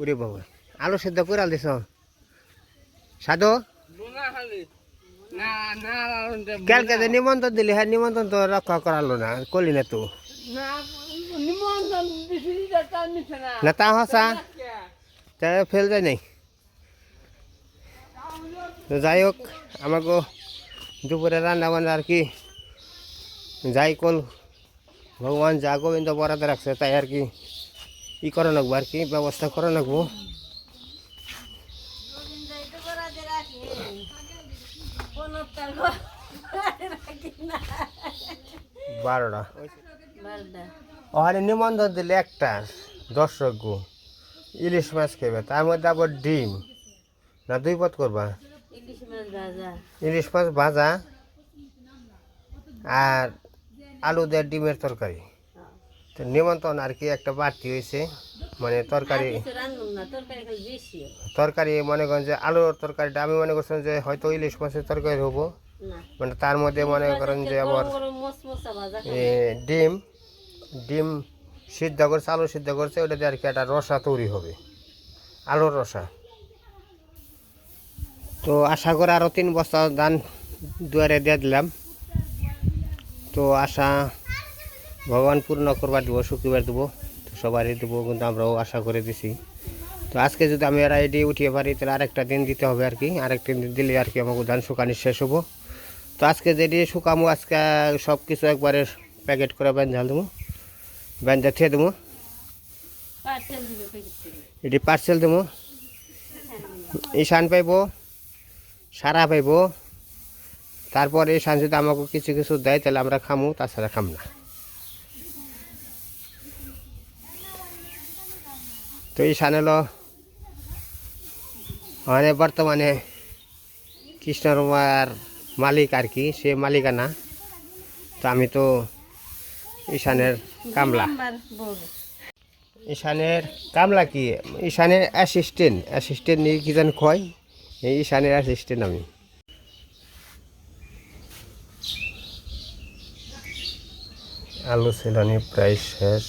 উরে বাবা। আলু সেদ্ধ করে আল দিছ। সাধু? কালকে যে নিমন্ত্রণ দিলি হ্যাঁ নিমন্ত্রণ তো রক্ষা করালো না, করলি না তো। না তা হসা তা ফেল যায় নাই। তো যাই হোক আমাকে দুপুরে রান্না বান্না আর কি। যাই কল, ভগবান যা গোবিন্দ বরাদ রাখছে, তাই আর কি। ই করে রাখব আর কি, ব্যবস্থা করে রাখব বারোটা। ওখানে নিমন্ত্রণ দিলে একটা, দর্শক গো। ইলিশ মাছ খেবে, তার মধ্যে আবার ডিম। না, দুই পথ করবা? ইলিশ মাছ ভাজা আর আলু দিয়ে ডিমের তরকারি। তো নিমন্ত্রণ আর কি একটা বাড়তি হয়েছে। মানে তরকারি তরকারি মনে করেন যে আলুর তরকারিটা আমি মনে করছিলাম যে হয়তো ইলিশ মাছের তরকারি হব। মানে তার মধ্যে মনে করেন যে আবার ডিম ডিম সিদ্ধ করছে আলু সিদ্ধ করছে ওটা দিয়ে আর কি একটা রসা তৈরি হবে। আলুর রসা। তো আশা করে আরও তিন বস্তা ধান দুয়ারে দিয়ে দিলাম। তো আশা ভগবান পূর্ণ করবার দেবো শুক্রবার দেবো তো সবারই দেবো কিন্তু আমরাও আশা করে দিছি। তো আজকে যদি আমি আর আইডি উঠিয়ে পারি তাহলে আরেকটা দিন দিতে হবে আর কি আরেকটা দিন দিলে আর কি আমাকে ধান শুকানি শেষ হব। তো আজকে যেটি শুকামো আজকে সব কিছু একবারে প্যাকেট করে বেঁধাল দেবো বেঁধে থিয়ে দেবো। এটি পার্সেল দেবো। ঈশান পাইব সারা পাইব। তারপরে ঈশান যদি আমাকে কিছু কিছু দেয় তাহলে আমরা খামু তাছাড়া খাম না। তো ঈশান এলো মানে বর্তমানে কৃষ্ণরমার মালিক আর কি, সে মালিকানা। তো আমি তো ঈশানের কামলা। ঈশানের কামলা কি? ঈশানের অ্যাসিস্ট্যান্ট অ্যাসিস্ট্যান্ট নিয়ে কি জানি কয়? এই ঈশানের অ্যাসিস্ট্যান্ট আমি। আলু ছিলানি প্রায় শেষ।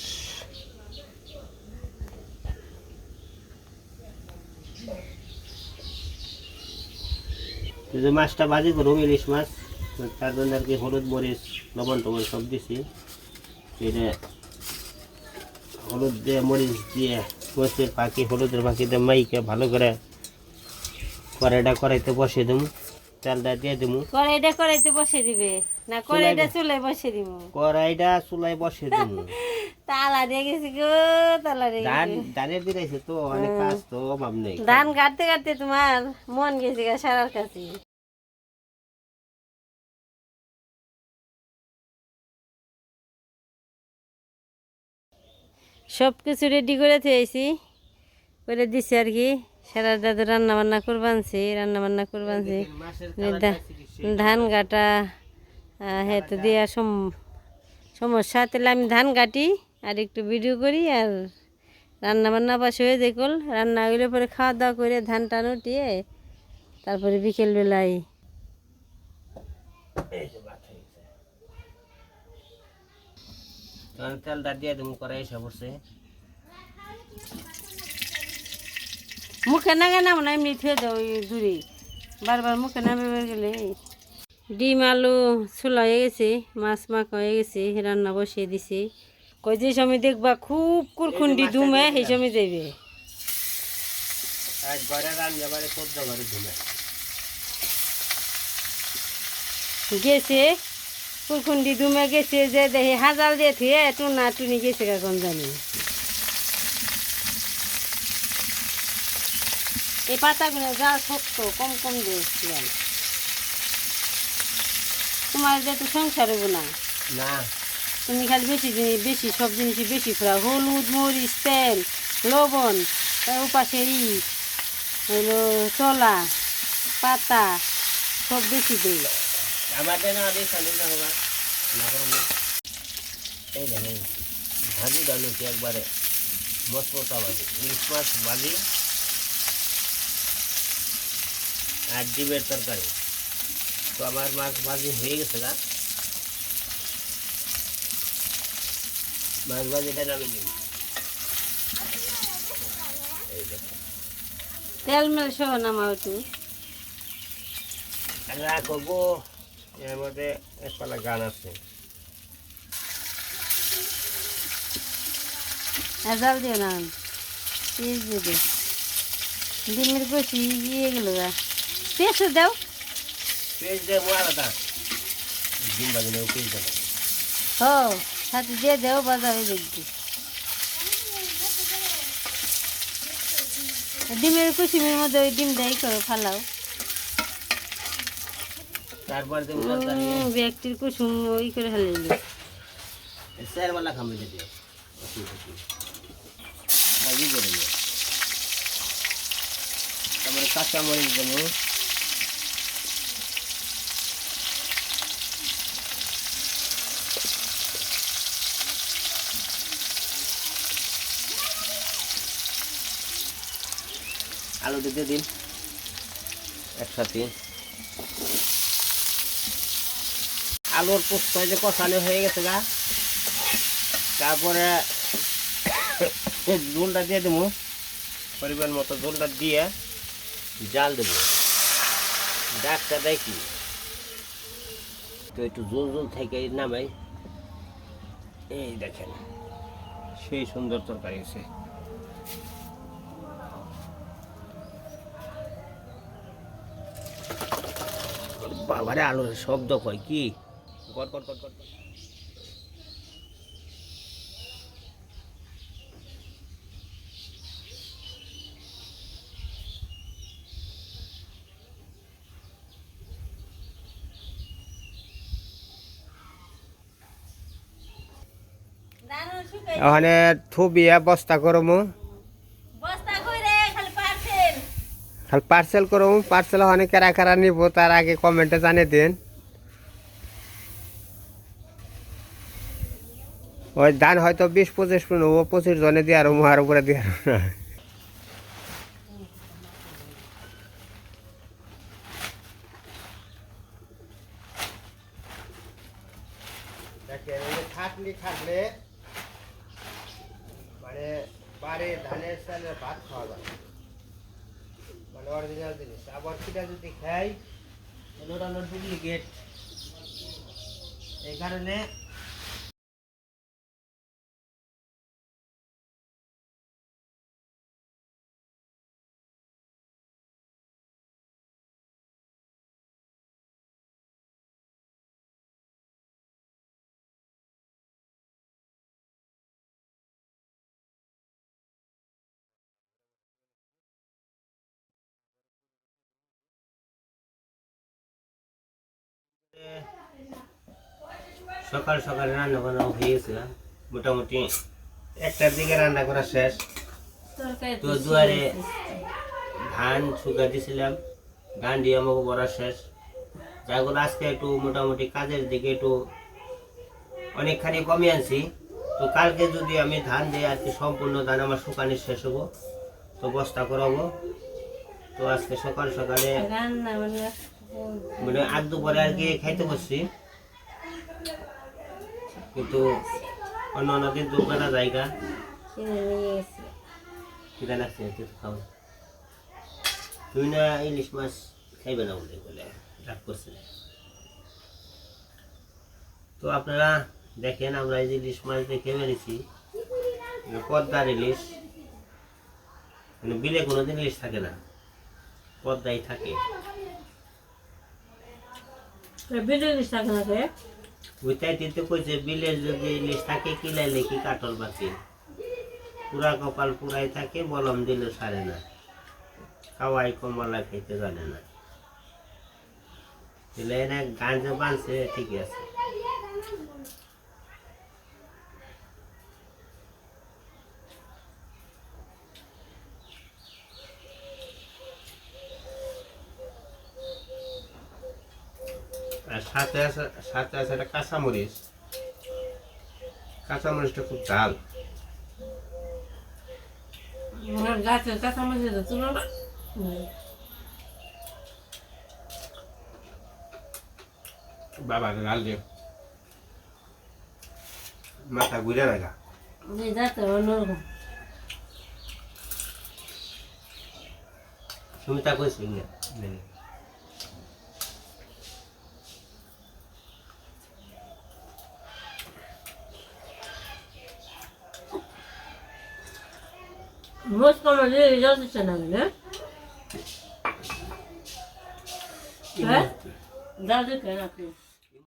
যে মাছটা ভাজি করুম ইলিশ মাছ। তার জন্য আর কি হলুদ মরিচ লবণ টবণ সব দিছি। এটা হলুদ দিয়ে মরিচ দিয়ে মরিচের পাখি হলুদের পাখি দিয়ে মাইকে ভালো করে কড়াইটা কড়াইতে বসিয়ে দেবো তেলটা দিয়ে দেবো কড়াইটা কড়াইতে বসে দিবে? না কড়াইটা চুলায় বসে দিব কড়াইটা চুলাই বসিয়ে দেবো তালা দিয়ে গেছি গো তালা দিয়ে ধান ধানের তো অনেক কাজ তো অভাব নেই। ধান কাটতে কাটতে তোমার মন গেছে গা সারার কাছে। সব কিছু রেডি করে থেয়েছি করে দিছি আর কি। সারা দাদু রান্না বান্না করবানছি। রান্না বান্না করবানছি ধান কাটা হেতু দিয়া সম সমস্যা তাহলে আমি ধান কাটি আর একটু ভিডিও করি আর রান্না বান্না পাশ হয়ে দেখল রান্না হইলে পরে খাওয়া দাওয়া করে ধান টান উঠিয়ে তারপরে বিকেলবেলায় তখন তেলটা দিয়ে দেবো কড়াই এসে পড়ছে। মুখে নাগে নাম না এমনি থুয়ে দাও দূরে বারবার মুখে নামে গেলে ডিম আলু ছোলা হয়ে গেছে মাছ মাখা হয়ে গেছে রান্না বসিয়ে দিছি। কই যে সময় দেখবা খুব কুরখুন্ডি দুমে সেই সময় যাইবে। আজ ঘরে রান্না বাড়ি ঘরে গেছে কুরখুন্ডি দুমে গেছে যে দেখি হাজাল দিয়ে থুয়ে টুনা টুনি গেছে কখন জানি। এই পাতাগুলো যা শক্ত কম কম দিয়েছিলাম তোমার যেহেতু সংসার হব না। না। তুমি খালি বেশি জিনিস বেশি সব জিনিসই বেশি ফোড়া হলুদ মরিচ তেল লবণ উপাসে ই হলো চলা পাতা সব বেশি দেই আমাদের না আদেশ চালু না হোগা না করো না। এই দেখেন ভাজি ডালু কি একবারে মস্ত মশা ভাজি ইলিশ মাছ ভাজি আর ডিমের তরকারি। তো আমার মাছ ভাজি হয়ে গেছে না মাছ ভাজিটা নামে নিন তেল মেল সহ নামাও একটু রাখো গো। এর মধ্যে একপালা গান আছে। দিও না। পেঁয়াজ দিয়ে দে। ডিমের কষি ইয়ে গেল দাও। দিয়ে মো আলাদা। ডিম বাজিলেও পেঁয়াজ দেবো। ও সাথে দিয়ে দেও বাজা হয়ে দেখবি ডিমের কুসুমের মধ্যে ওই ডিম দেয় করো ফালাও। তারপর দেবো ব্যক্তির কুসুম ওই করে খামে দিও। নিও তারপরে কাঁচা মরিচ দেবো। আলু দিতে দিন। একসাথে। আলুর পোস্ত যে কষানো হয়ে গেছে গা। তারপরে ঝোলটা দিয়ে দেবো। পরিমাণ মতো ঝোলটা দিয়ে জাল দেবো। ডাকটা দেয় কি তো একটু জোল জোল থেকে নামাই। এই দেখেন, সেই সুন্দর তরকারি আছে বাবারে, আলুর শব্দ কয় কি? গট গট গট গট। ওখানে থুবিয়া বস্তা করমু। বস্তা কইরে খালি পারছেন খালি পার্সেল করমু পার্সেল ওখানে কারা কারা নিব তার আগে কমেন্টে জানিয়ে দিন। ওই ধান হয়তো বিশ, পঁচিশ মিনিট ও পঁচিশ জনে দিয়ে আর মুহার উপরে দিয়ে আর না মানে ধানের ভাত খাওয়া যায়। মানে অরিজিনাল জিনিস। আবার সেটা যদি খাই এই কারণে সকাল সকাল রান্না বান্না হয়ে গেছে মোটামুটি একটার দিকে রান্না করা শেষ। তো দুয়ারে ধান শুকা দিয়েছিলাম ধান দিয়ে আমাকে বড়া শেষ। যাগুলো আজকে একটু মোটামুটি কাজের দিকে একটু অনেকখানি কমে আনছি। তো কালকে যদি আমি ধান দিই আর কি সম্পূর্ণ ধান আমার শুকানি শেষ হব তো বস্তা করাবো। তো আজকে সকাল সকালে রান্না মানে মানে আগ দুপুরে আর কি খাইতে বসছি। কিন্তু অন্য অন্য দিন দুপুরা জায়গা। কিনে কিনা লাগছে খাও। তুই না ইলিশ মাছ খাইবে না বলে বলে, রাগ করছে। তো আপনারা দেখেন, আমরা এই যে ইলিশ মাছ দেখে বেরিয়েছি পদ্মার ইলিশ। মানে বিলে কোনোদিন ইলিশ থাকে না। পদ্মায় থাকে। বিরিয়ানি শাক না কে ওইটাই দিতে কইছে, বিলের যদি ইলিশ থাকে কিলাইলে কি কাটল বাকি পুরা কপাল পুরাই থাকে বলম দিলে সারে না। খাওয়াই কমলা খেতে জানে না। এনে গাঁজে বানছে ঠিকই আছে আর সাথে আছে সাথে আছে একটা কাঁচামরিচ। কাঁচামরিচটা খুব ঝাল গাছের কাঁচা মাছের তুলো না বাবা লাল দিয়ে মাথা ঘুরে লাগা যে যাতে তুমি তা কইছো না দিয়ে যাচ্ছে না না হ্যাঁ দাদু কেন আপনি